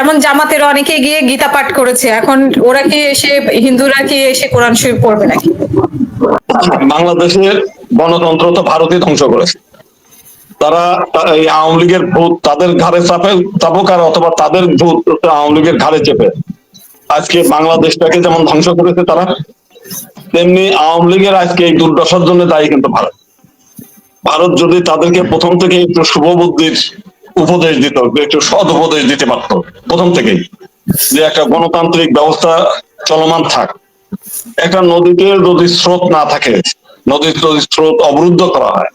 যেমন জামাতের অনেকে গিয়ে গীতা পাঠ করেছে, এখন ওরা কি এসে, হিন্দুরা কি এসে কোরআন শরীফ পড়বে নাকি? বাংলাদেশের গণতন্ত্র তো ভারতই ধ্বংস করেছে। তারা এই আওয়ামী লীগের ভূত তাদের ঘাড়ে চাপে চাপক আর অথবা তাদের ভূত আওয়ামী লীগের ঘাড়ে চেপে। আজকে বাংলাদেশটাকে যেমন ধ্বংস করেছে তারা, তেমনি আওয়ামী লীগের আজকে এই দুর্দশার জন্য দায়ী কিন্তু ভারত। ভারত যদি তাদেরকে প্রথম থেকে একটু শুভ বুদ্ধির উপদেশ দিত, একটু সৎ উপদেশ দিতে পারতো। প্রথম থেকেই যে একটা গণতান্ত্রিক ব্যবস্থা চলমান থাক। একটা নদীতে যদি স্রোত না থাকে, নদীর যদি স্রোত অবরুদ্ধ করা হয়,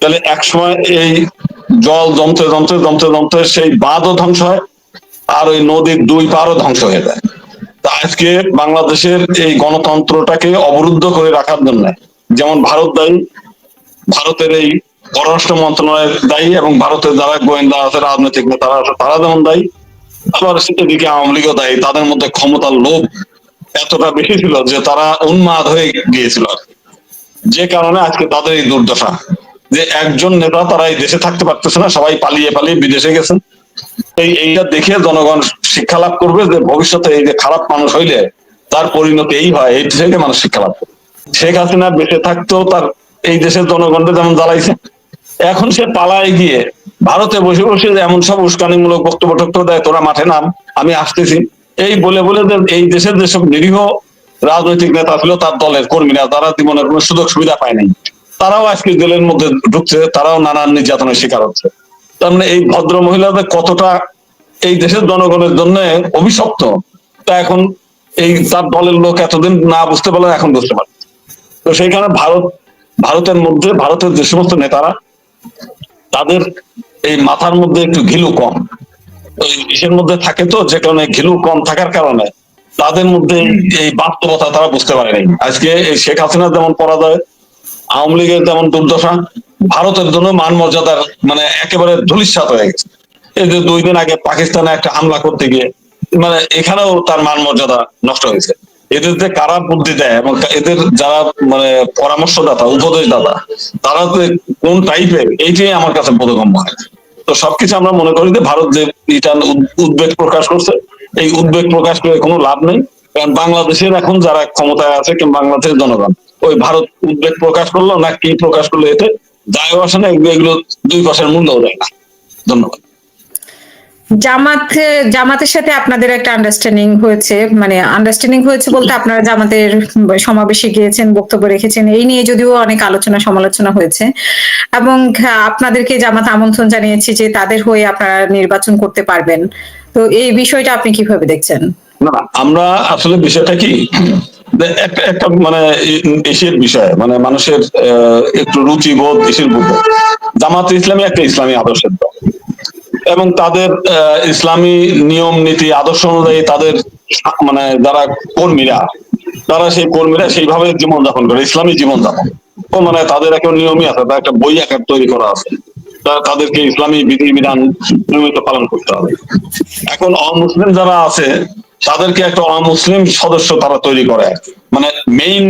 তাহলে একসময় এই জল জমতে জমতে জমতে জমতে সেই বাঁধও ধ্বংস হয়, আর ওই নদীর দুই পারও ধ্বংস হয়ে যায়। তা আজকে বাংলাদেশের এই গণতন্ত্রটাকে অবরুদ্ধ করে রাখার জন্য, যেমন ভারত দায়ী, ভারতের এই পররাষ্ট্র মন্ত্রণালয়ের দায়ী এবং ভারতের যারা গোয়েন্দা আছে, রাজনৈতিক আছে, তারা যেমন দায়ী, আবার এদিকে আওয়ামী লীগও দায়ী। তাদের মধ্যে ক্ষমতার লোভ এতটা বেশি ছিল যে তারা উন্মাদ হয়ে গিয়েছিল। যে কারণে আজকে তাদের এই দুর্দশা। যে একজন নেতা তারা এই দেশে থাকতে পারতেছে না, সবাই পালিয়ে পালিয়ে বিদেশে গেছেন এই এইটা দেখে জনগণ শিক্ষা লাভ করবে যে ভবিষ্যতে এই যে খারাপ মানুষ হইলে তার পরিণতি এই হয়, এই থেকে মানুষ শিক্ষা লাভ করবে। শেখ হাসিনা বেঁচে থাকতেও তার এই দেশের জনগণকে যেমন জ্বালাইছে এখন সে পালায় গিয়ে ভারতে বসে বসে এমন সব উস্কানিমূলক বক্তব্য টক্তব্য দেয়, তোরা মাঠে নাম, আমি আসতেছি। এই বলে বলে এই দেশের যেসব নিরীহ রাজনৈতিক নেতা ছিল, তার দলের কর্মীরা, তারা জীবনের কোনো সুযোগ সুবিধা পায় নাই। তারাও আজকে জেলের মধ্যে ঢুকছে, তারাও নানান নির্যাতনের শিকার হচ্ছে। তার মানে এই ভদ্র মহিলাদের কতটা এই দেশের জনগণের জন্য অভিশপ্ত, তা এখন এই তার দলের লোক এতদিন না বুঝতে পারলে এখন বুঝতে পারে। তো সেইখানে ভারত, ভারতের মধ্যে, ভারতের যে সমস্ত নেতারা তাদের এই মাথার মধ্যে একটু ঘিলু কম। ইসের মধ্যে থাকে তো, যে কারণে ঘিলু কম থাকার কারণে তাদের মধ্যে এই বাস্তবতা তারা বুঝতে পারে নাই আজকে এই শেখ হাসিনার যেমন পরাজয়, আওয়ামী লীগের যেমন দুর্দশা, ভারতের জন্য মান মর্যাদার মানে একেবারে ধুলিস্বাত হয়ে গেছে। এই যে দুই দিন আগে পাকিস্তানে একটা হামলা করতে গিয়ে মানে এখানেও তার মান মর্যাদা নষ্ট হয়েছে। এদের যে কারা বুদ্ধি দেয় এবং এদের যারা মানে পরামর্শদাতা, উপদেশদাতা, তারা কোন টাইপের এইটাই আমার কাছে বোধগম্য। হয় তো সবকিছু আমরা মনে করি যে ভারত যে এটা উদ্বেগ প্রকাশ করছে, এই উদ্বেগ প্রকাশ করে কোনো লাভ নেই। কারণ বাংলাদেশের এখন যারা ক্ষমতায় আছে কিংবা বাংলাদেশের জনগণ, ওই ভারত উদ্বেগ প্রকাশ করল না কি প্রকাশ করল এতে দায় আসে না, এগুলো দুই পাশের মূল্যও দেয় না। ধন্যবাদ। জামাত, জামাতের সাথে আপনাদের একটা আন্ডারস্ট্যান্ডিং হয়েছে মানে আন্ডারস্ট্যান্ডিং হয়েছে বলতে আপনারা জামাতের সমাবেশে গিয়েছেন, বক্তব্য রেখেছেন, এই নিয়ে যদিও অনেক আলোচনা সমালোচনা হয়েছে। এবং আপনাদেরকে জামাত আমন্ত্রণ জানিয়েছি যে তাদের হয়ে আপনারা নির্বাচন করতে পারবেন। তো এই বিষয়টা আপনি কীভাবে দেখছেন? না, আমরা আসলে বিষয়টা কি? একটা মানে এসের বিষয় মানে মানুষের একটু রুচিবোধ এসের বুঝ জামাত ইসলামী একটা ইসলামী আদর্শের দল। এবং তাদের ইসলামী নিয়ম, নীতি, আদর্শ অনুযায়ী তাদের মানে যারা কর্মীরা, তারা সেই কর্মীরা সেইভাবে জীবনযাপন করে, ইসলামী জীবনযাপন। ও মানে তাদের একটা নিয়মই আছে, তার একটা বই আকার তৈরি করা আছে। তাদেরকে ইসলামী বিধি বিধান নিয়মিত পালন করতে হবে। এখন অমুসলিম যারা আছে, তাদেরকে একটা অমুসলিম সদস্য তারা তৈরি করে। মানে মেইন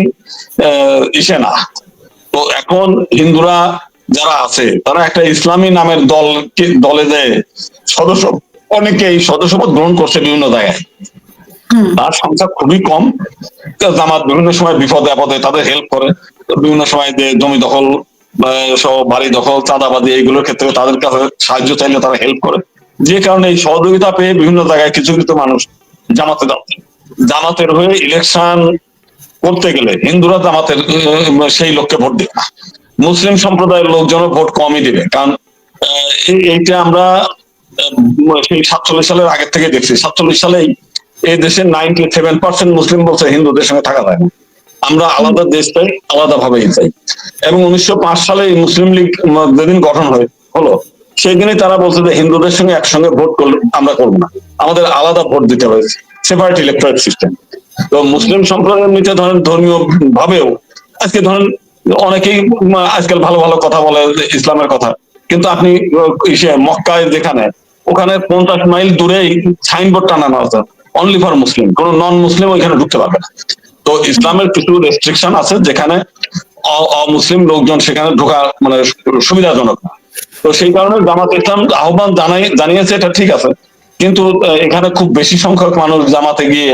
ইসে না। তো এখন হিন্দুরা যারা আছে তারা একটা ইসলামী নামের দল দলে যে সদস্য অনেকে এই সদস্যপদ গ্রহণ করছে বিভিন্ন জায়গায়। তার সংখ্যা খুবই কম। জামাত বিভিন্ন সময় বিপদে আপদে তাদের হেল্প করে। বিভিন্ন সময় যে জমি দখল বা সব বাড়ি দখল চাঁদাবাদি এইগুলোর ক্ষেত্রে তাদের কাছে সাহায্য চাইলে তারা হেল্প করে। যে কারণে এই সহযোগিতা পেয়ে বিভিন্ন জায়গায় কিছু কিছু মানুষ জামাতে যাচ্ছে। জামাতের হয়ে ইলেকশন করতে গেলে হিন্দুরা জামাতের সেই লোককে ভোট দেবে না। মুসলিম সম্প্রদায়ের লোকজন ভোট কমই দিবে। কারণ এইটা আমরা সেই সাতচল্লিশ সালের আগের থেকে দেখছি। সাতচল্লিশ সালেই এই দেশে নাইনটি সেভেন পার্সেন্ট মুসলিম বলছে, হিন্দুদের সঙ্গে থাকা যায় না। আমরা আলাদা দেশ চাই আলাদা ভাবেই চাই। এবং উনিশশো পাঁচ সালে মুসলিম লীগ যেদিন গঠন হয়, হলো সেই দিনই তারা বলছে যে হিন্দুদের সঙ্গে একসঙ্গে ভোট করলে আমরা করব না। আমাদের আলাদা ভোট দিতে হয়েছে সেপারেট ইলেকট্রনিক সিস্টেম তো মুসলিম সম্প্রদায়ের নিতে ধরেন ধর্মীয় ভাবেও আজকে ধরেন অনেকেই আজকাল ভালো ভালো কথা বলে ইসলামের কথা। কিন্তু আপনি মক্কায় যেখানে, ওখানে পঞ্চাশ মাইল দূরেই সাইনবোর্ড টানানো আছে। অনলি ফর মুসলিম কোন নন মুসলিম ওইখানে ঢুকতে পারবে না। তো ইসলামের কিছু রেস্ট্রিকশন আছে যেখানে অমুসলিম লোকজন সেখানে ঢোকা মানে সুবিধাজনক না। তো সেই কারণে জামাত ইসলাম আহ্বান জানাই, জানিয়েছে এটা ঠিক আছে। কিন্তু এখানে খুব বেশি সংখ্যক মানুষ জামাতে গিয়ে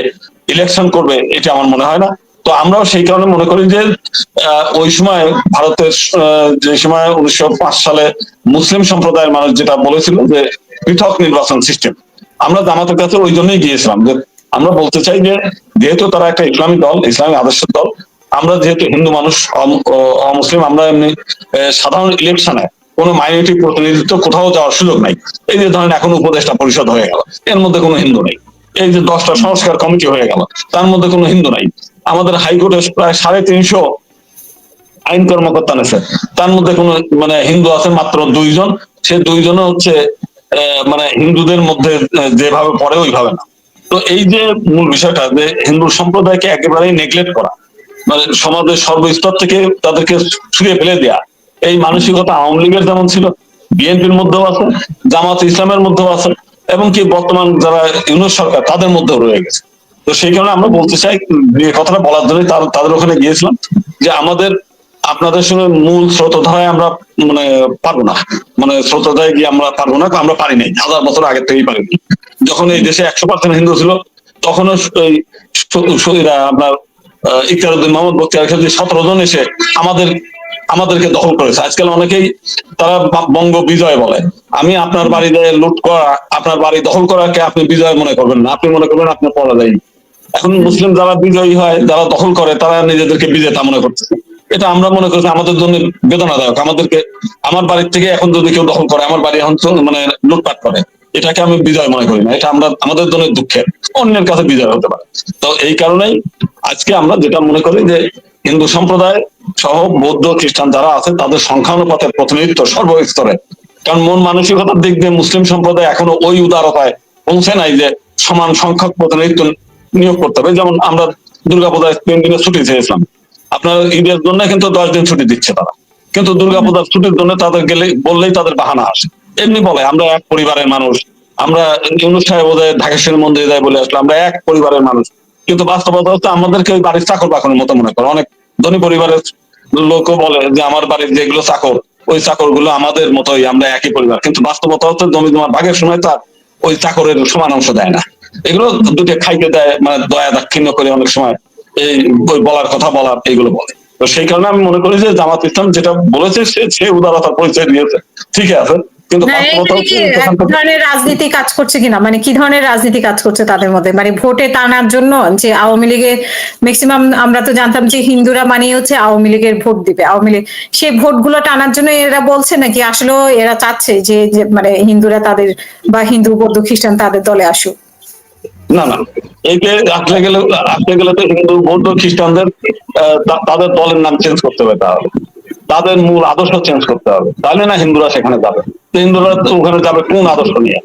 ইলেকশন করবে, এটা আমার মনে হয় না। তো আমরাও সেই কারণে মনে করি যে ওই সময় ভারতের যে সময় উনিশশো পাঁচ সালে মুসলিম সম্প্রদায়ের মানুষ যেটা বলেছিল যে পৃথক নির্বাচন সিস্টেম আমরা জামাতের কাছে ওই জন্যই গিয়েছিলাম যে আমরা বলতে চাই যে, যেহেতু তারা একটা ইসলামী দল, ইসলামী আদর্শের দল, আমরা যেহেতু হিন্দু মানুষ অমুসলিম, আমরা এমনি সাধারণ ইলেকশনে কোনো মাইনরিটি প্রতিনিধিত্ব কোথাও যাওয়ার সুযোগ নাই। এই যে ধরেন এখন উপদেষ্টা পরিষদ হয়ে গেল, এর মধ্যে কোনো হিন্দু নেই। এই যে দশটা সংস্কার কমিটি হয়ে গেল, তার মধ্যে কোনো হিন্দু নাই। আমাদের হাইকোর্টে প্রায় সাড়ে তিনশো আইন কর্মকর্তা নেছে তার মধ্যে কোনো মানে হিন্দু আছে মাত্র দুইজন। সে দুইজন হচ্ছে মানে হিন্দুদের মধ্যে যেভাবে পড়ে ওইভাবে না। তো এই যে মূল বিষয়টা, যে হিন্দু সম্প্রদায়কে একেবারেই নেগলেক্ট করা মানে সমাজের সর্বস্তর থেকে তাদেরকে ছুঁড়ে ফেলে দেয়া, এই মানসিকতা আওয়ামী লীগের যেমন ছিল, বিএনপির মধ্যেও আছে, জামাত ইসলামের মধ্যেও আছে, এবং কি বর্তমান যারা ইউনুস সরকার, তাদের মধ্যেও রয়ে গেছে। তো সেই কারণে আমরা বলতে চাই কথাটা বলার জন্য তাদের ওখানে গিয়েছিলাম যে আমাদের, আপনাদের সঙ্গে মূল স্রোতধারায় আমরা মানে পারব না। মানে স্রোতধারায় গিয়ে আমরা পারব না, আমরা পারি নাই। হাজার বছর আগের থেকেই পারিনি যখন এই দেশে একশো পার্সেন্ট হিন্দু ছিল, তখনও আপনার ইকতারুদ্দিন মোহাম্মদ বক্তিয়ার সতেরো জন এসে আমাদের, আমাদেরকে দখল করেছে। আজকাল অনেকেই তারা বঙ্গ বিজয় বলে। আমি আপনার বাড়িতে লুট করা, আপনার বাড়ি দখল করাকে আপনি বিজয় মনে করবেন না। আপনি মনে করবেন আপনার পরাজয়ী। এখন মুসলিম যারা বিজয়ী হয়, যারা দখল করে, তারা নিজেদেরকে বিজেতা মনে করতেছে এটা আমরা মনে করছি আমাদের জন্য বেদনাদায়ক। আমাদেরকে, আমার বাড়ির থেকে এখন যদি কেউ দখল করে, আমার বাড়ি এখন মানে লুটপাট করে, এটাকে আমি বিজয় মনে করি না। এটা আমরা, আমাদের জন্য দুঃখের। অন্যের কাছে বিজয় হতে পারে। তো এই কারণেই আজকে আমরা যেটা মনে করি যে হিন্দু সম্প্রদায় সহ বৌদ্ধ খ্রিস্টান যারা আছে তাদের সংখ্যানুপাতের প্রতিনিধিত্ব সর্বস্তরে। কারণ মন মানসিকতার দিক দিয়ে মুসলিম সম্প্রদায় এখনও ওই উদারতায় পৌঁছে নাই যে সমান সংখ্যক প্রতিনিধিত্ব নিয়োগ করতে হবে। যেমন আমরা দুর্গাপূজায় তিন দিনের ছুটি চেয়েছিলাম। আপনার ঈদের জন্য কিন্তু দশ দিন ছুটি দিচ্ছে তারা। কিন্তু দুর্গাপূজার ছুটির জন্য তাদের গেলে বললেই তাদের বাহানা আসে। এমনি বলে, আমরা এক পরিবারের মানুষ, আমরা ইউনুস সাহেব বোধহয় ঢাকেশ্বরী মন্দিরে যাই বলে আসলে আমরা এক পরিবারের মানুষ। কিন্তু বাস্তবতা হচ্ছে আমাদেরকে ওই বাড়ির চাকর বাকরের মতো মনে করে। অনেক ধনী পরিবারের লোকও বলে যে, আমার বাড়ির যেগুলো চাকর, ওই চাকরগুলো আমাদের মতোই, আমরা একই পরিবার। কিন্তু বাস্তবতা হচ্ছে জমি জমার ভাগের সময় তার ওই চাকরের সমান অংশ দেয় না। এগুলো দুটো খাইতে দেয় মানে দয়া দাক্ষিণ্য করে অনেক সময় এই বলার কথা বলার এইগুলো বলে। তো সেই কারণে আমি মনে করি যে জামাত ইসলাম যেটা বলেছে সে সে উদারতার পরিচয় দিয়েছে। ঠিক আছে। কিন্তু রাজনীতি কাজ করছে কিনা? মানে কি ধরনের রাজনীতি কাজ করছে তাদের মধ্যে? মানে ভোটে টানার জন্য যে আওয়ামী লীগের ম্যাক্সিমাম আমরা তো জানতাম যে হিন্দুরা মানে হচ্ছে আওয়ামী লীগের ভোট দিবে। আওয়ামী লীগ সেই ভোটগুলো টানার জন্য এরা বলছে নাকি আসলে এরা চাচ্ছে যে মানে হিন্দুরা তাদের বা হিন্দু বৌদ্ধ খ্রিস্টান তাদের দলে আসুক? না না। একে আসতে গেলে রাখতে গেলে তো হিন্দু, বৌদ্ধ, খ্রিস্টানদের তাদের দলের নাম চেঞ্জ করতে হবে তাহলে। তাদের মূল আদর্শ চেঞ্জ করতে হবে। তাহলে না হিন্দুরা সেখানে যাবে। হিন্দুরা ওখানে যাবে কোন আদর্শ নিয়ে?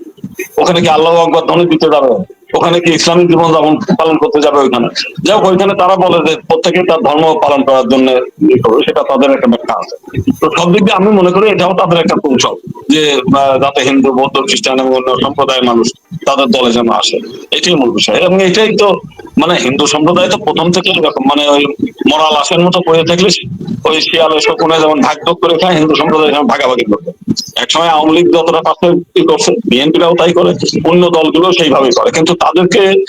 ওখানে কি আল্লাহ আকবর ধনী দিতে যাবে ওখানে কি ইসলামিক জীবন যাপন পালন করতে যাবে ওইখানে? যাই হোক, ওইখানে তারা বলে যে প্রত্যেকে তার ধর্ম পালন করার জন্য ইয়ে সেটা তাদের একটা ব্যাখ্যা আছে। তো সব দিক দিয়ে আমি মনে করি এটাও তাদের একটা কৌশল যে যাতে হিন্দু, বৌদ্ধ, খ্রিস্টান এবং অন্য সম্প্রদায়ের মানুষ তাদের দলে যেন আসে। এটাই মূল বিষয়। এবং এটাই তো মানে হিন্দু সম্প্রদায় তো প্রথম থেকে এরকম মানে ওই মরাল লাশের মতো পড়ে থাকলে ওই শিয়ালে শকুনে যেমন ভাগ ভাগ করে খায়, হিন্দু সম্প্রদায় যেমন ভাগাভাগি করবে একসময় আওয়ামী লীগ যতটা ই করছে, বিএনপিরাও তাই করে, অন্য দলগুলো সেইভাবেই করে। কিন্তু তাদেরকে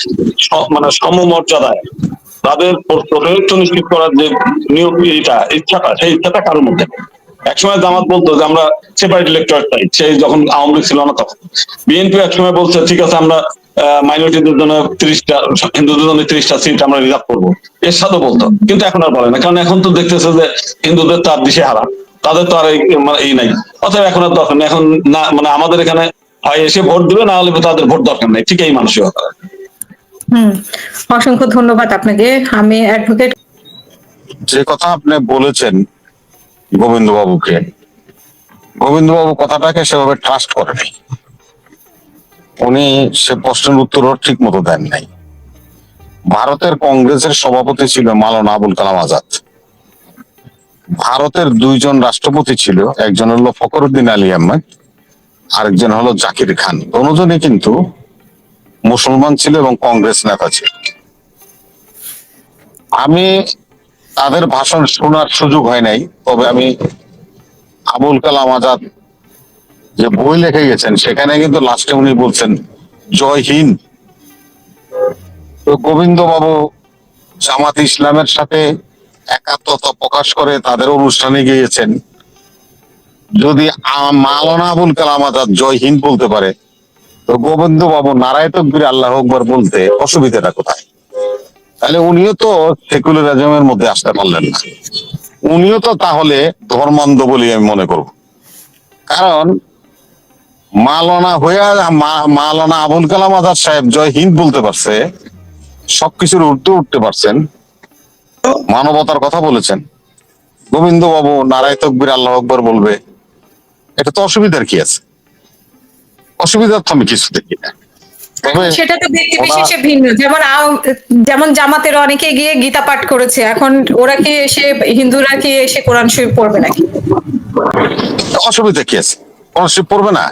মানে সমমর্যাদায়, তাদের প্রতিনিধিত্ব নিশ্চিত করার যে নিয়োগ এটা ইচ্ছাটা, সেই ইচ্ছাটা কারোর মধ্যে। একসময় জামাত বলতো যে আমরা সেপারেট ইলেকট্রেট চাই, সেই যখন আওয়ামী লীগ ছিল না তখন। বিএনপি একসময় বলছে, ঠিক আছে, আমরা মাইনরিটিদের জন্য তিরিশটা, হিন্দুদের জন্য তিরিশটা সিট আমরা রিজার্ভ করব। এর সাথে বলতো, কিন্তু এখন আর বলে না, কারণ এখন তো দেখতেছে যে হিন্দুদের তো আর দিশে হারা তাদের তো আর এই- মানে এই নাই। অতএব এখন আর দরকার এখন না মানে আমাদের এখানে হয় এসে ভোট দিবে না হলে তাদের ভোট দরকার নেই। ঠিক এই মানসিকতা। হুম অসংখ্য ধন্যবাদ আপনাকে। আমি অ্যাডভোকেট যে কথা আপনি বলেছেন গোবিন্দ বাবুকে গোবিন্দ বাবু কথাটাকে সেভাবে ট্রাস্ট করেনি। উনি সে প্রশ্নের উত্তরও ঠিক মতো দেন নাই। ভারতের কংগ্রেসের সভাপতি ছিল মালানা আবুল কালাম আজাদ। ভারতের দুইজন রাষ্ট্রপতি ছিল একজন হলো ফখরুদ্দিন আলী আহমেদ আরেকজন হলো জাকির খান। দুজনই কিন্তু মুসলমান ছিল এবং কংগ্রেস নেতা ছিল। আমি তাদের ভাষণ শোনার সুযোগ হয় নাই, তবে আমি আবুল কালাম আজাদ যে বই লিখে গেছেন, সেখানে কিন্তু লাস্টে উনি বলছেন জয়হীন তো গোবিন্দ বাবু জামাত ইসলামের সাথে একাত্মতা প্রকাশ করে তাদের অনুষ্ঠানে গিয়েছেন। যদি মাওলানা আবুল কালাম আজাদ জয়হীন বলতে পারে, তো গোবিন্দ বাবু নারায় তকবির আল্লাহ আকবর বলতে অসুবিধাটা কোথায়? তাহলে উনিও তো সেকুলারিজমের মধ্যে আসতে পারলেন না। উনিও তো তাহলে ধর্মান্ধ বলে আমি মনে করব। কারণ মালানা হইয়া মালানা আবুল কালাম আজাদ সাহেব জয় হিন্দ বলতে পারছে, সবকিছুর উর্ধে উঠতে পারছেন, মানবতার কথা বলেছেন। গোবিন্দ বাবু নারায় তকবির আল্লাহ আকবর বলবে এটা তো অসুবিধার কি আছে? অসুবিধার তো আমি কিছু দেখি না। সেটা তো ব্যক্তি বিশেষে ভিন্ন। যেমন যেমন জামাতের অনেকে গিয়ে গীতা পাঠ করেছে এখন ওরা কি এসে হিন্দুরা কি এসে কোরআন শরীফ পড়বে নাকি? অসুবিধা কি আছে? কোরআন শরীফ পড়বে না?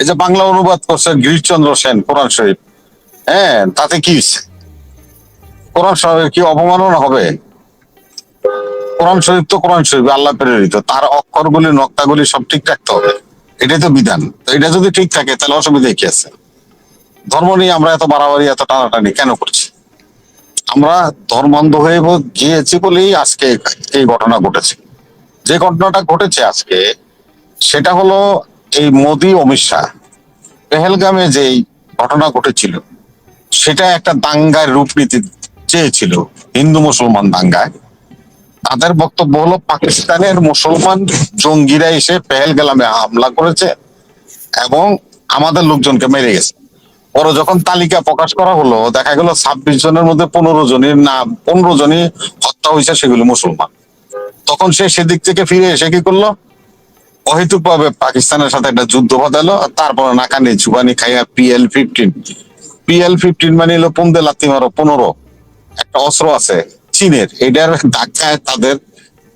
এই যে বাংলা অনুবাদ করছে গিরিশচন্দ্র সেন কোরআন শরীফ। হ্যাঁ তাতে কি কোরআন শরীফের কি অপমাননা হবে? কোরআন শরীফ তো কোরআন শরীফ আল্লাহ প্রেরিত। তার অক্ষরগুলি, নক্তাগুলি সব ঠিক রাখতে হবে। এটাই তো বিধান। এটা যদি ঠিক থাকে, তাহলে অসুবিধা কি আছে? ধর্ম নিয়ে আমরা এত বাড়াবাড়ি, এত টানাটানি কেন করছি? আমরা ধর্মান্ধ হয়ে গিয়েছি বলেই আজকে এই ঘটনা ঘটেছে। যে ঘটনাটা ঘটেছে আজকে, সেটা হলো এই মোদি অমিত শাহ পেহেলগামে যে ঘটনা ঘটেছিল, সেটা একটা দাঙ্গায় রূপ চেয়েছিল হিন্দু মুসলমান দাঙ্গায়। তাদের বক্তব্য হলো, পাকিস্তানের মুসলমান জঙ্গিরা এসে পেহেলগামে হামলা করেছে এবং আমাদের লোকজনকে মেরে গেছে। পরে যখন তালিকা প্রকাশ করা হলো, দেখা গেল ছাব্বিশ জনের মধ্যে পনেরো জনের নাম, পনেরো জনই হত্যা হয়েছে সেগুলো মুসলমান। তখন সে সেদিক থেকে ফিরে এসে কি করল? অহেতুক ভাবে পাকিস্তানের সাথে একটা যুদ্ধ বাঁধালো তারপরে নাকানি চুবানি খাইয়া পিএল ফিফটিন। পিএল ফিফটিন মানে হলো পন্দে লাত্তি মারো, পনেরো। একটা অস্ত্র আছে চীনের। এটার ধাক্কায় তাদের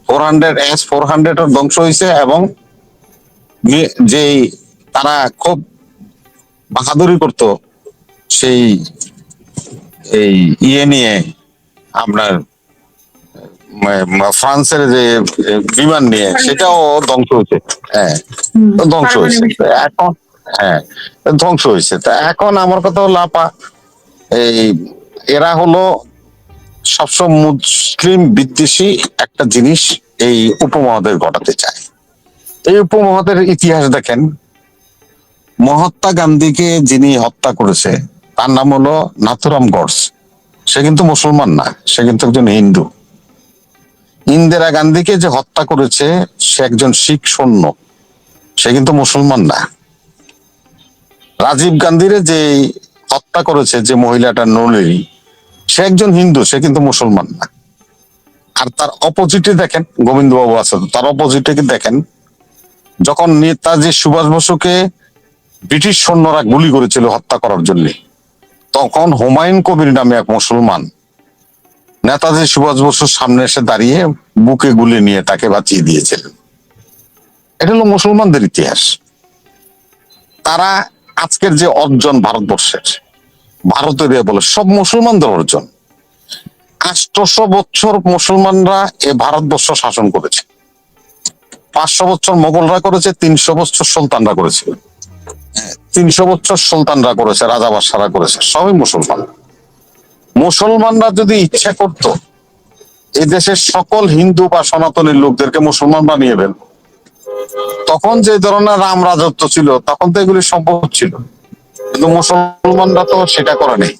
four hundred S four hundred ধ্বংস হয়েছে এবং যেই তারা খুব বাহাদুরি করতো সেই এই ইয়ে নিয়ে আপনার ফ্রান্সের যে বিমান নিয়ে সেটাও ধ্বংস হয়েছে হ্যাঁ ধ্বংস হয়েছে এখন হ্যাঁ ধ্বংস হয়েছে তা এখন আমার কথা হলো আপা এই এরা হলো সবসময় মুসলিম বিদ্বেষী একটা জিনিস এই উপমহাদেশ ঘটাতে চায়। এই উপমহাদের ইতিহাস দেখেন, মহাত্মা গান্ধীকে যিনি হত্যা করেছে, তার নাম হলো নাথুরাম গডস সে কিন্তু মুসলমান না, সে কিন্তু একজন হিন্দু। ইন্দিরা গান্ধীকে যে হত্যা করেছে, সে একজন শিখ সৈন্য। সে কিন্তু মুসলমান না। রাজীব গান্ধীর যে হত্যা করেছে যে মহিলাটা নলিনী সে একজন হিন্দু, সে কিন্তু মুসলমান না। আর তার অপোজিটে দেখেন গোবিন্দ বাবু আছে তার অপোজিটে দেখেন? যখন নেতাজি সুভাষ বসুকে ব্রিটিশ সৈন্যরা গুলি করেছিল হত্যা করার জন্য, তখন হুমায়ুন কবির নামে এক মুসলমান নেতাজি সুভাষ বসুর সামনে এসে দাঁড়িয়ে বুকে গুলি নিয়ে তাকে বাঁচিয়ে দিয়েছিলেন এটা হলো মুসলমানদের ইতিহাস। তারা আজকের যে অর্জন ভারতবর্ষের ভারতের এ বলে, সব মুসলমানদের অর্জন। আষ্টশো বছর মুসলমানরা এ ভারতবর্ষ শাসন করেছে। পাঁচশো বছর মোগলরা করেছে, তিনশো বছর সুলতানরা করেছে। তিনশো বছর সুলতানরা করেছে, রাজা বাদশারা করেছে, সবই মুসলমান। মুসলমানরা যদি ইচ্ছা করত এই দেশের সকল হিন্দু বা সনাতনী লোকদেরকে মুসলমান বানিয়ে দেন তখন যে ধরনের রাম রাজত্ব ছিল, তখন তো এগুলি সম্ভব ছিল। কিন্তু মুসলমানরা তো সেটা করে নেই।